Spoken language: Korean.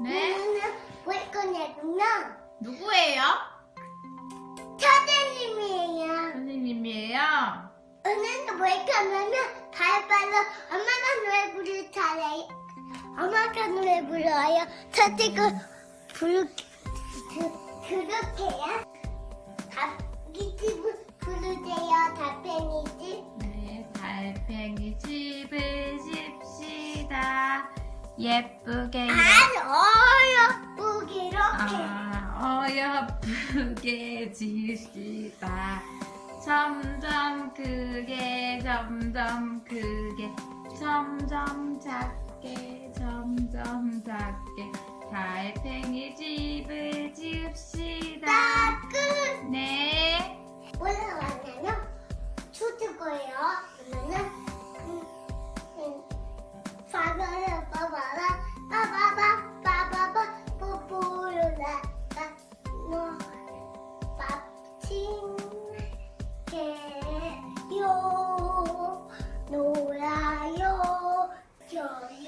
네? 볼 거냐고요? 누구예요? 선생님이에요. 선생님이에요? 오늘은 볼 거냐면 발발로 엄마가 노래 부를 차례. 엄마가 노래 불러요. 선생님 부르 그, 그렇게요. 예쁘게 안 어여쁘게 이렇게. 아, 어여쁘게 지읍시다. 점점 크게, 점점 크게, 점점 작게, 점점 작게, 달팽이 집을 지읍시다. 나 끝. 네. 올라왔냐면 초줄 거예요. 그러면은 놀아요 저요